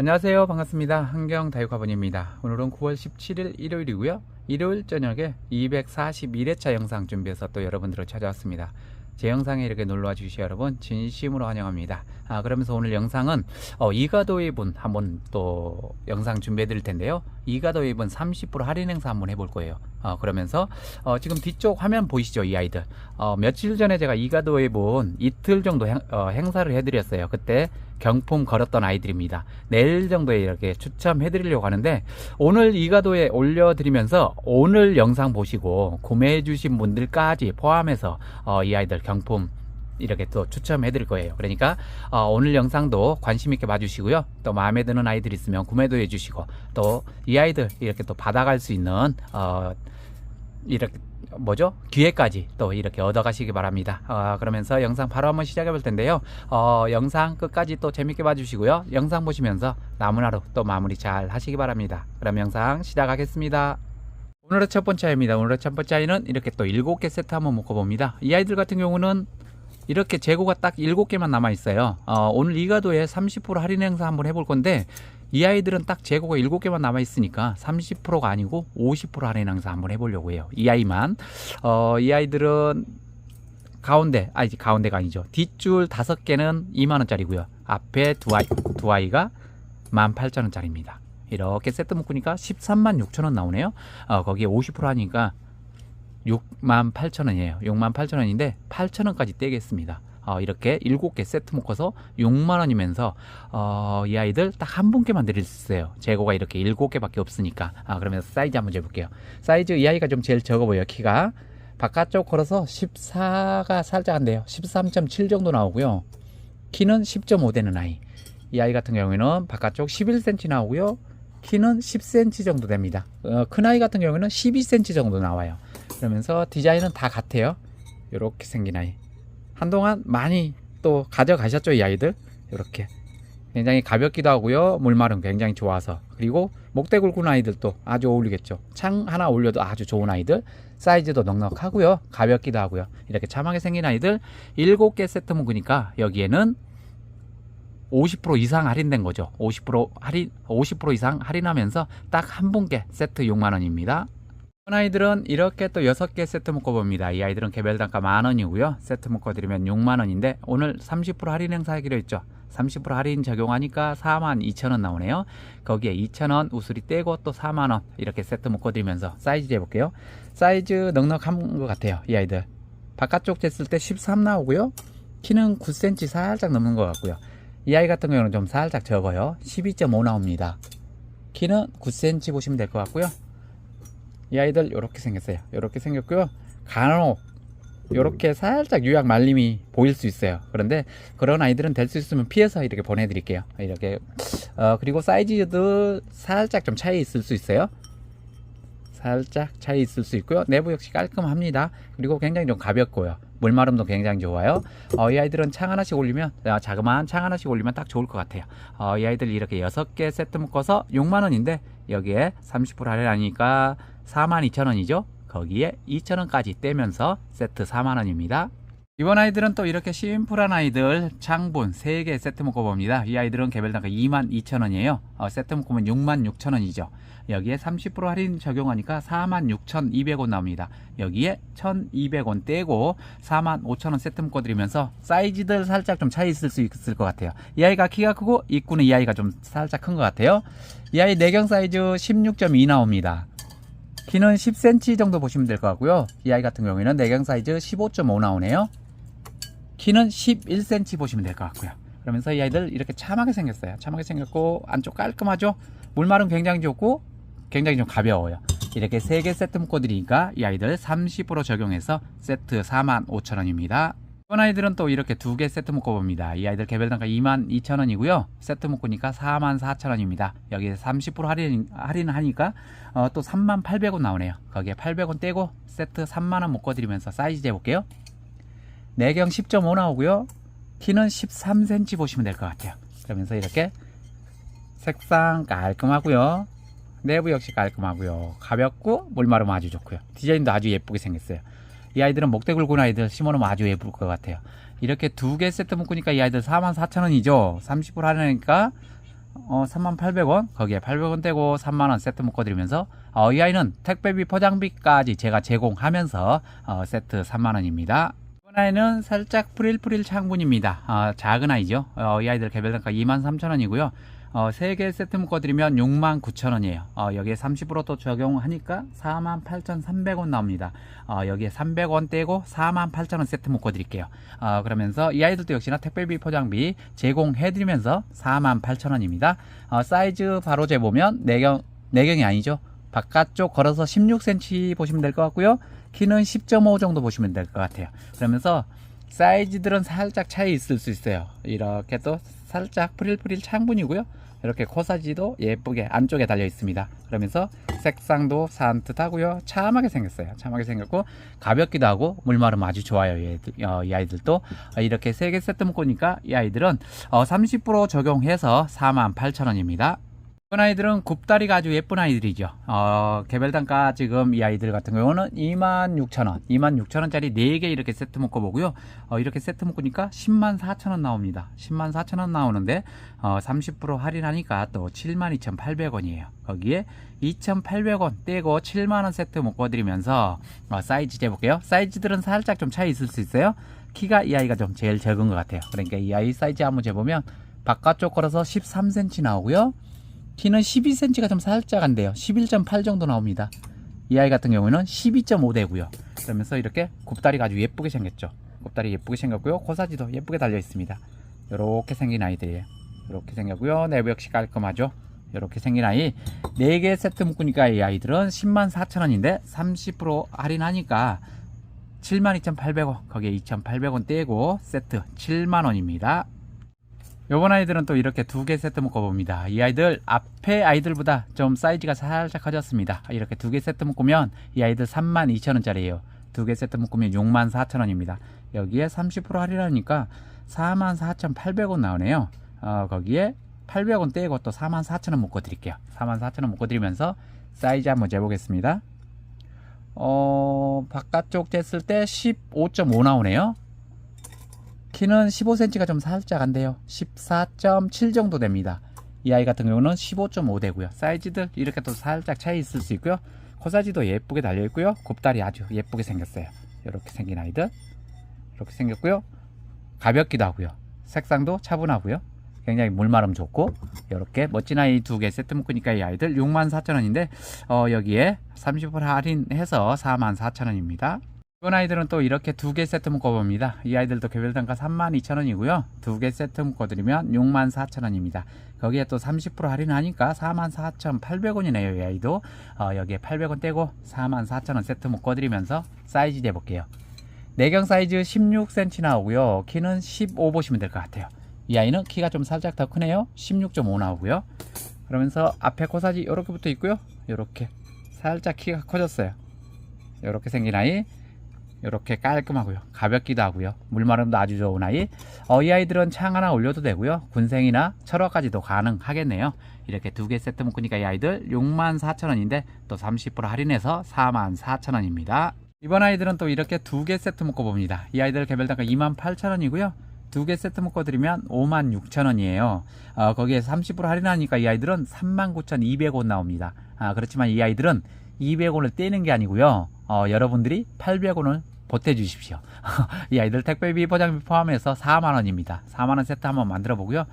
안녕하세요. 반갑습니다. 한경 다육화분입니다. 오늘은 9월 17일 일요일이고요. 일요일 저녁에 241회차 영상 준비해서 또 여러분들을 찾아왔습니다. 제 영상에 이렇게 놀러와 주시 여러분 진심으로 환영합니다. 아 그러면서 오늘 영상은 어, 이가도입은 한번 또 영상 준비해 드릴 텐데요. 이가도입은 30% 할인 행사 한번 해볼 거예요. 어, 그러면서 어, 지금 뒤쪽 화면 보이시죠 이 아이들 어, 며칠 전에 제가 이가도입은 이틀 정도 행, 어, 행사를 해드렸어요. 그때 경품 걸었던 아이들입니다. 내일 정도에 이렇게 추첨해 드리려고 하는데 오늘 이가도에 올려드리면서 오늘 영상 보시고 구매해 주신 분들까지 포함해서 어, 이 아이들 경품 이렇게 또 추첨해 드릴 거예요. 그러니까 어, 오늘 영상도 관심 있게 봐주시고요. 또 마음에 드는 아이들 있으면 구매도 해주시고 또 이 아이들 이렇게 또 받아갈 수 있는 어, 이렇게 뭐죠 기회까지 또 이렇게 얻어가시기 바랍니다. 어, 그러면서 영상 바로 한번 시작해 볼 텐데요. 어, 영상 끝까지 또 재밌게 봐주시고요. 영상 보시면서 남은 하루 또 마무리 잘 하시기 바랍니다. 그럼 영상 시작하겠습니다. 오늘의 첫 번째 아이입니다. 오늘의 첫 번째 아이는 이렇게 또 일곱 개 세트 한번 묶어봅니다. 이 아이들 같은 경우는 이렇게 재고가 딱 7개만 남아 있어요. 어, 오늘 이가도에 30% 할인 행사 한번 해볼 건데 이 아이들은 딱 재고가 7개만 남아 있으니까 30%가 아니고 50% 할인 행사 한번 해보려고 해요. 이 아이만. 어, 이 아이들은 가운데, 아니 가운데가 아니죠. 뒷줄 5개는 2만원짜리고요. 앞에 두 아이, 두 아이가 18,000원짜리입니다. 이렇게 세트 묶으니까 13만 6천원 나오네요. 어, 거기에 50% 하니까 6만 8천 원이에요. 6만 8천 원인데 8천 원까지 떼겠습니다. 어, 이렇게 7개 세트 묶어서 6만 원이면서 어, 이 아이들 딱 한 분께만 드릴 수 있어요. 재고가 이렇게 7개밖에 없으니까. 아, 그러면 사이즈 한번 재볼게요. 사이즈 이 아이가 좀 제일 적어 보여요. 키가 바깥쪽 걸어서 14가 살짝 안 돼요. 13.7 정도 나오고요. 키는 10.5 되는 아이. 이 아이 같은 경우에는 바깥쪽 11cm 나오고요. 키는 10cm 정도 됩니다. 어, 큰 아이 같은 경우에는 12cm 정도 나와요. 그러면서 디자인은 다 같아요. 이렇게 생긴 아이. 한동안 많이 또 가져가셨죠, 이 아이들? 이렇게. 굉장히 가볍기도 하고요. 물말은 굉장히 좋아서. 그리고 목대 굵은 아이들도 아주 어울리겠죠. 창 하나 올려도 아주 좋은 아이들. 사이즈도 넉넉하고요. 가볍기도 하고요. 이렇게 참하게 생긴 아이들 7개 세트 묶으니까 여기에는 50% 이상 할인된 거죠. 50% 할인 50% 이상 할인하면서 딱 한 분께 세트 6만 원입니다. 아이들은 이렇게 또 6개 세트 묶어봅니다. 이 아이들은 개별 단가 만 원이고요. 세트 묶어드리면 6만 원인데 오늘 30% 할인 행사 하기로 했죠. 30% 할인 적용하니까 4만 2천 원 나오네요. 거기에 2천 원 우수리 떼고 또 4만 원 이렇게 세트 묶어드리면서 사이즈 재볼게요. 사이즈 넉넉한 것 같아요. 이 아이들 바깥쪽 쟀을 때 13 나오고요. 키는 9cm 살짝 넘는 것 같고요. 이 아이 같은 경우는 좀 살짝 적어요. 12.5 나옵니다. 키는 9cm 보시면 될 것 같고요. 이 아이들 이렇게 생겼어요. 이렇게 생겼고요. 간혹 이렇게 살짝 유약 말림이 보일 수 있어요. 그런데 그런 아이들은 될 수 있으면 피해서 이렇게 보내드릴게요. 이렇게 어, 그리고 사이즈도 살짝 좀 차이 있을 수 있어요. 살짝 차이 있을 수 있고요. 내부 역시 깔끔합니다. 그리고 굉장히 좀 가볍고요. 물마름도 굉장히 좋아요. 어, 이 아이들은 창 하나씩 올리면 어, 자그마한 창 하나씩 올리면 딱 좋을 것 같아요. 어, 이 아이들 이렇게 6개 세트 묶어서 6만 원인데 여기에 30% 할인하니까 42,000원이죠. 거기에 2,000원까지 떼면서 세트 4만원입니다. 이번 아이들은 또 이렇게 심플한 아이들 창분 3개 세트 묶어봅니다. 이 아이들은 개별 단가 22,000원이에요. 어, 세트 묶으면 66,000원이죠. 여기에 30% 할인 적용하니까 46,200원 나옵니다. 여기에 1,200원 떼고 45,000원 세트 묶어드리면서 사이즈들 살짝 좀 차이 있을 수 있을 것 같아요. 이 아이가 키가 크고 입구는 이 아이가 좀 살짝 큰 것 같아요. 이 아이 내경 사이즈 16.2 나옵니다. 키는 10cm 정도 보시면 될 것 같고요. 이 아이 같은 경우에는 내경 사이즈 15.5 나오네요. 키는 11cm 보시면 될 것 같고요. 그러면서 이 아이들 이렇게 참하게 생겼어요. 참하게 생겼고 안쪽 깔끔하죠. 물말은 굉장히 좋고 굉장히 좀 가벼워요. 이렇게 3개 세트 묶어드리니까 이 아이들 30% 적용해서 세트 45,000원입니다. 이번 아이들은 또 이렇게 두 개 세트 묶어봅니다. 이 아이들 개별 단가 22,000원이고요. 세트 묶으니까 44,000원입니다. 여기에 30% 할인, 할인하니까 어, 또 38,000원 나오네요. 거기에 800원 떼고 세트 3만원 묶어드리면서 사이즈 재볼게요. 내경 10.5 나오고요. 키는 13cm 보시면 될 것 같아요. 그러면서 이렇게 색상 깔끔하고요. 내부 역시 깔끔하고요. 가볍고 물마름 아주 좋고요. 디자인도 아주 예쁘게 생겼어요. 이 아이들은 목대 굵은 아이들 심어놓으면 아주 예쁠 것 같아요. 이렇게 두 개 세트 묶으니까 이 아이들 44,000원이죠. 30% 할인하니까 어, 3800원? 거기에 800원 떼고 3만원 세트 묶어드리면서 어, 이 아이는 택배비 포장비까지 제가 제공하면서 어, 세트 3만원입니다. 이번 아이는 살짝 프릴프릴 창분입니다. 어, 작은 아이죠? 어, 이 아이들 개별단가 23,000원이고요 어, 3개 세트 묶어드리면 69,000원이에요. 어, 여기에 30%또 적용하니까 48,300원 나옵니다. 어, 여기에 300원 떼고 48,000원 세트 묶어드릴게요. 어, 그러면서 이 아이들도 역시나 택배비 포장비 제공해드리면서 48,000원입니다. 어, 사이즈 바로 재보면 내경, 내경이 아니죠. 바깥쪽 걸어서 16cm 보시면 될 것 같고요. 키는 10.5 정도 보시면 될 것 같아요. 그러면서 사이즈들은 살짝 차이 있을 수 있어요. 이렇게 또 살짝 프릴프릴 창분이고요 이렇게 코사지도 예쁘게 안쪽에 달려 있습니다. 그러면서 색상도 산뜻하고요. 참하게 생겼어요. 참하게 생겼고 가볍기도 하고 물마름 아주 좋아요 얘들, 어, 이 아이들도. 어, 이렇게 세 개 세트 묶으니까 이 아이들은 어, 30% 적용해서 48,000원입니다 이번 아이들은 굽다리가 아주 예쁜 아이들이죠. 어, 개별 단가 지금 이 아이들 같은 경우는 26,000원, 26,000원짜리 4개 이렇게 세트 묶어 보고요. 어, 이렇게 세트 묶으니까 10만 4천원 나옵니다. 10만 4천원 나오는데 어, 30% 할인하니까 또 72,800원이에요. 거기에 2,800원 떼고 7만원 세트 묶어드리면서 어, 사이즈 재볼게요. 사이즈들은 살짝 좀 차이 있을 수 있어요. 키가 이 아이가 좀 제일 적은 것 같아요. 그러니까 이 아이 사이즈 한번 재보면 바깥쪽 걸어서 13cm 나오고요. 키는 12cm가 좀 살짝 안 돼요. 11.8 정도 나옵니다. 이 아이 같은 경우는 12.5 되고요. 그러면서 이렇게 굽다리가 아주 예쁘게 생겼죠. 굽다리 예쁘게 생겼고요. 코사지도 예쁘게 달려 있습니다. 이렇게 생긴 아이들이에요. 이렇게 생겼고요. 내부 역시 깔끔하죠. 이렇게 생긴 아이 4개 세트 묶으니까 이 아이들은 10만 4천원인데 30% 할인하니까 72,800원 거기에 2,800원 떼고 세트 7만원입니다. 요번 아이들은 또 이렇게 두 개 세트 묶어봅니다. 이 아이들 앞에 아이들보다 좀 사이즈가 살짝 커졌습니다. 이렇게 두 개 세트 묶으면 이 아이들 32,000원짜리예요. 두 개 세트 묶으면 64,000원입니다. 여기에 30% 할인하니까 44,800원 나오네요. 어, 거기에 800원 떼고 또 44,000원 묶어 드릴게요. 44,000원 묶어 드리면서 사이즈 한번 재보겠습니다. 어, 바깥쪽 쟀을 때 15.5 나오네요. 키는 15cm가 좀 살짝 안 돼요. 14.7 정도 됩니다. 이 아이 같은 경우는 15.5 되고요. 사이즈들 이렇게 또 살짝 차이 있을 수 있고요. 코사지도 예쁘게 달려 있고요. 곱다리 아주 예쁘게 생겼어요. 이렇게 생긴 아이들. 이렇게 생겼고요. 가볍기도 하고요. 색상도 차분하고요. 굉장히 물마름 좋고 이렇게 멋진 아이 두 개 세트 묶으니까 이 아이들 64,000원인데 어, 여기에 30% 할인해서 44,000원입니다. 이번 아이들은 또 이렇게 두 개 세트 묶어봅니다. 이 아이들도 개별 단가 32,000원이고요. 두 개 세트 묶어드리면 64,000원입니다. 거기에 또 30% 할인하니까 44,800원이네요. 이 아이도 어, 여기에 800원 떼고 44,000원 세트 묶어드리면서 사이즈 재볼게요. 내경 사이즈 16cm 나오고요. 키는 15 보시면 될 것 같아요. 이 아이는 키가 좀 살짝 더 크네요. 16.5 나오고요. 그러면서 앞에 코사지 이렇게 붙어 있고요. 이렇게 살짝 키가 커졌어요. 이렇게 생긴 아이 이렇게 깔끔하고요. 가볍기도 하고요. 물마름도 아주 좋은 아이. 어, 이 아이들은 창 하나 올려도 되고요. 군생이나 철화까지도 가능하겠네요. 이렇게 두 개 세트 묶으니까 이 아이들 64,000원인데 또 30% 할인해서 44,000원입니다. 이번 아이들은 또 이렇게 두 개 세트 묶어 봅니다. 이 아이들 개별 단가 28,000원이고요. 두 개 세트 묶어드리면 56,000원이에요. 어, 거기에 30% 할인하니까 이 아이들은 39,200원 나옵니다. 아, 그렇지만 이 아이들은 200원을 떼는 게 아니고요. 어, 여러분들이 800원을 보태주십시오. 이 아이들 택배비 포장비 포함해서 4만원입니다. 4만원 세트 한번 만들어 보고요.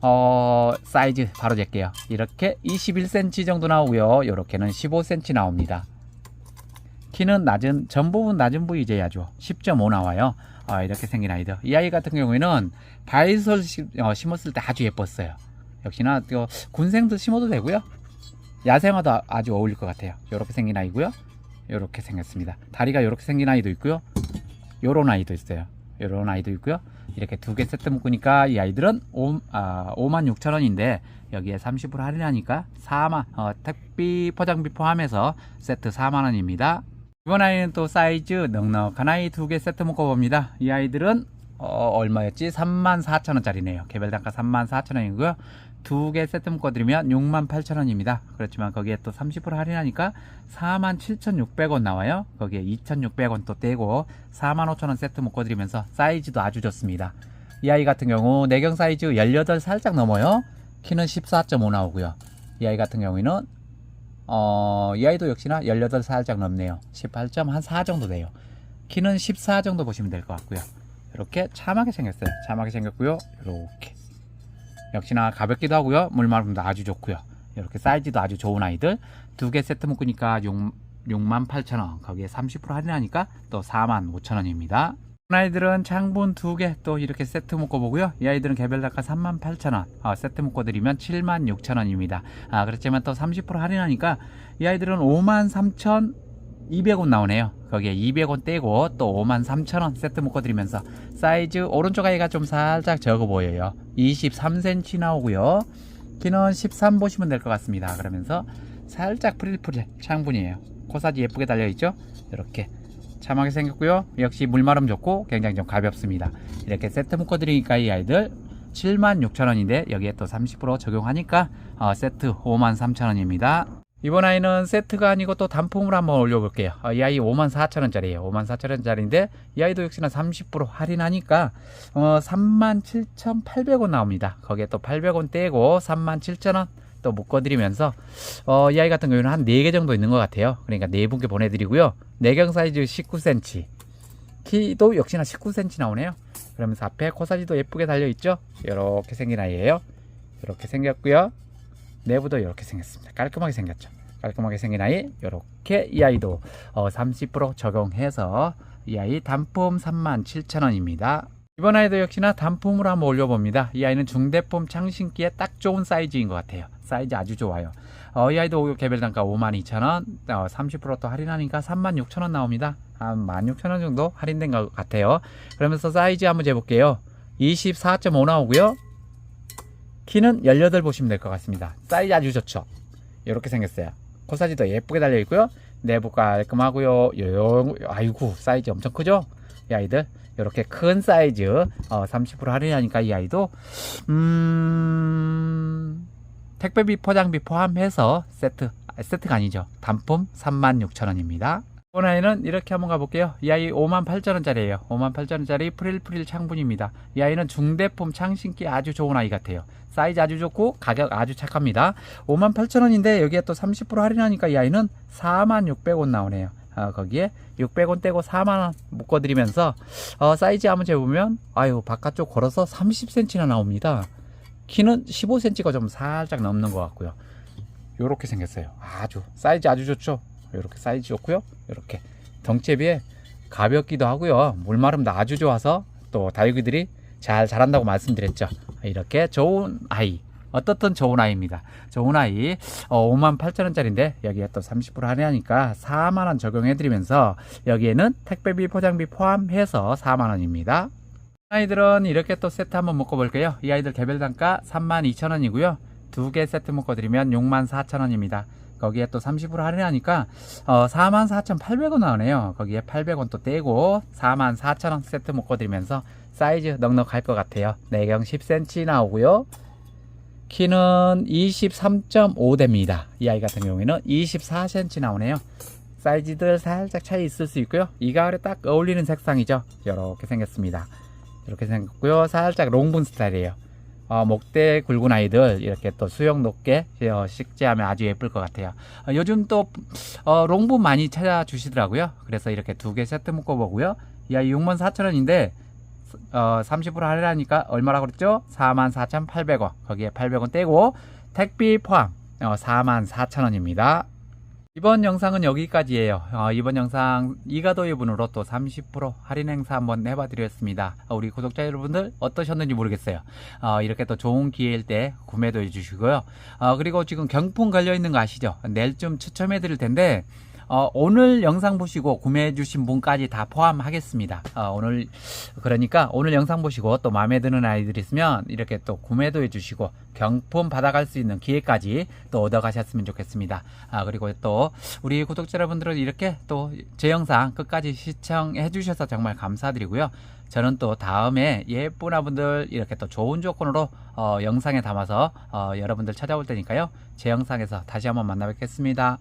어, 사이즈 바로 잴게요. 이렇게 21cm 정도 나오고요. 이렇게는 15cm 나옵니다. 키는 낮은, 전 부분 낮은 부위 재야죠. 10.5 나와요. 어, 이렇게 생긴 아이들. 이 아이 같은 경우에는 바이솔 시- 어, 심었을 때 아주 예뻤어요. 역시나 또 군생도 심어도 되고요. 야생화도 아- 아주 어울릴 것 같아요. 이렇게 생긴 아이고요. 이렇게 생겼습니다. 다리가 이렇게 생긴 아이도 있고요. 요런 아이도 있어요. 요런 아이도 있고요. 이렇게 두 개 세트 묶으니까 이 아이들은 5, 아, 56,000원인데 여기에 30% 할인하니까 4만 어, 택비 포장비 포함해서 세트 4만 원입니다. 이번 아이는 또 사이즈 넉넉한 아이 두 개 세트 묶어봅니다. 이 아이들은 어, 얼마였지? 34,000원짜리네요. 개별 단가 34,000원이고요. 두 개 세트 묶어드리면 68,000원입니다. 그렇지만 거기에 또 30% 할인하니까 47,600원 나와요. 거기에 2,600원 또 떼고 45,000원 세트 묶어드리면서 사이즈도 아주 좋습니다. 이 아이 같은 경우 내경 사이즈 18 살짝 넘어요. 키는 14.5 나오고요. 이 아이 같은 경우에는 어, 이 아이도 역시나 18 살짝 넘네요. 18.4 정도 돼요. 키는 14 정도 보시면 될 것 같고요. 이렇게 참하게 생겼어요. 참하게 생겼고요. 이렇게 역시나 가볍기도 하고요. 물마름도 아주 좋고요. 이렇게 사이즈도 아주 좋은 아이들 두 개 세트 묶으니까 6, 68,000원 거기에 30% 할인하니까 또 45,000원입니다. 아이들은 창분 두 개 또 이렇게 세트 묶어 보고요. 이 아이들은 개별 단가 38,000원 어, 세트 묶어 드리면 76,000원입니다. 아 그렇지만 또 30% 할인하니까 이 아이들은 53,200원 나오네요. 거기에 200원 떼고 또 53,000원 세트 묶어드리면서 사이즈 오른쪽 아이가 좀 살짝 적어 보여요. 23cm 나오고요. 키는 13 보시면 될 것 같습니다. 그러면서 살짝 프릴프릴 창분이에요. 코사지 예쁘게 달려있죠? 이렇게 참하게 생겼고요. 역시 물마름 좋고 굉장히 좀 가볍습니다. 이렇게 세트 묶어드리니까 이 아이들 76,000원인데 여기에 또 30% 적용하니까 어, 세트 53,000원입니다. 이번 아이는 세트가 아니고 또 단품으로 한번 올려볼게요. 어, 이 아이 54,000원짜리예요. 54,000원짜리인데 이 아이도 역시나 30% 할인하니까 어, 37,800원 나옵니다. 거기에 또 800원 떼고 37,000원 또 묶어드리면서 어, 이 아이 같은 경우는 한 4개 정도 있는 것 같아요. 그러니까 네 분께 보내드리고요. 내경 사이즈 19cm 키도 역시나 19cm 나오네요. 그러면서 앞에 코사지도 예쁘게 달려있죠. 이렇게 생긴 아이예요. 이렇게 생겼고요. 내부도 이렇게 생겼습니다. 깔끔하게 생겼죠. 깔끔하게 생긴 아이 이렇게 이 아이도 어, 30% 적용해서 이 아이 단품 37,000원입니다. 이번 아이도 역시나 단품으로 한번 올려봅니다. 이 아이는 중대품 창신기에 딱 좋은 사이즈인 것 같아요. 사이즈 아주 좋아요. 어, 이 아이도 개별 단가 52,000원, 어, 30%또 할인하니까 36,000원 나옵니다. 한 16,000원 정도 할인된 것 같아요. 그러면서 사이즈 한번 재볼게요. 24.5 나오고요. 키는 18 보시면 될 것 같습니다. 사이즈 아주 좋죠. 이렇게 생겼어요. 코사지도 예쁘게 달려 있고요. 내부 깔끔하고요. 요, 아이고 사이즈 엄청 크죠? 이 아이들 이렇게 큰 사이즈 어, 30% 할인하니까 이 아이도 음 택배비 포장비 포함해서 세트 아, 세트가 아니죠. 단품 36,000원입니다. 이번 아이는 이렇게 한번 가볼게요. 이 아이 58,000원짜리예요. 58,000원짜리 프릴프릴 창분입니다. 이 아이는 중대품 창신기 아주 좋은 아이 같아요. 사이즈 아주 좋고 가격 아주 착합니다. 58,000원인데 여기에 또 30% 할인하니까 이 아이는 46,600원 나오네요. 어, 거기에 600원 떼고 4만원 묶어드리면서 어, 사이즈 한번 재보면 아유 바깥쪽 걸어서 30cm나 나옵니다. 키는 15cm가 좀 살짝 넘는 것 같고요. 요렇게 생겼어요. 아주 사이즈 아주 좋죠. 이렇게 사이즈 좋고요. 이렇게 덩치에 비해 가볍기도 하고요. 물마름도 아주 좋아서 또 다육이들이 잘 자란다고 말씀드렸죠. 이렇게 좋은 아이. 어떻든 좋은 아이입니다. 좋은 아이 어, 58,000원짜리인데 여기에 또 30% 할인하니까 4만 원 적용해드리면서 여기에는 택배비 포장비 포함해서 4만 원입니다. 아이들은 이렇게 또 세트 한번 묶어볼게요. 이 아이들 개별 단가 32,000원이고요. 두 개 세트 묶어드리면 64,000원입니다. 거기에 또 30% 할인하니까 어, 44,800원 나오네요. 거기에 800원 또 떼고 44,000원 세트 묶어 드리면서 사이즈 넉넉할 것 같아요. 내경 10cm 나오고요. 키는 23.5대입니다. 이 아이 같은 경우에는 24cm 나오네요. 사이즈들 살짝 차이 있을 수 있고요. 이 가을에 딱 어울리는 색상이죠. 이렇게 생겼습니다. 이렇게 생겼고요. 살짝 롱분 스타일이에요. 어, 목대 굵은 아이들 이렇게 또 수영 높게 어, 식재하면 아주 예쁠 것 같아요. 어, 요즘 또 어, 롱분 많이 찾아주시더라고요. 그래서 이렇게 두 개 세트 묶어보고요. 이 아이 64,000원인데 어, 30% 할인하니까 얼마라고 그랬죠? 44,800원. 거기에 800원 떼고 택비 포함 어, 44,000원입니다. 이번 영상은 여기까지예요. 어, 이번 영상 이가도유분으로 또 30% 할인 행사 한번 해봐 드렸습니다. 어, 우리 구독자 여러분들 어떠셨는지 모르겠어요. 어, 이렇게 또 좋은 기회일 때 구매도 해주시고요. 어, 그리고 지금 경품 걸려 있는 거 아시죠? 내일 좀 추첨해 드릴 텐데 어, 오늘 영상 보시고 구매해 주신 분까지 다 포함하겠습니다. 어, 오늘 그러니까 오늘 영상 보시고 또 마음에 드는 아이들 있으면 이렇게 또 구매도 해 주시고 경품 받아갈 수 있는 기회까지 또 얻어 가셨으면 좋겠습니다. 아, 그리고 또 우리 구독자 여러분들은 이렇게 또 제 영상 끝까지 시청해 주셔서 정말 감사드리고요. 저는 또 다음에 예쁜 아분들 이렇게 또 좋은 조건으로 어, 영상에 담아서 어, 여러분들 찾아올 테니까요. 제 영상에서 다시 한번 만나 뵙겠습니다.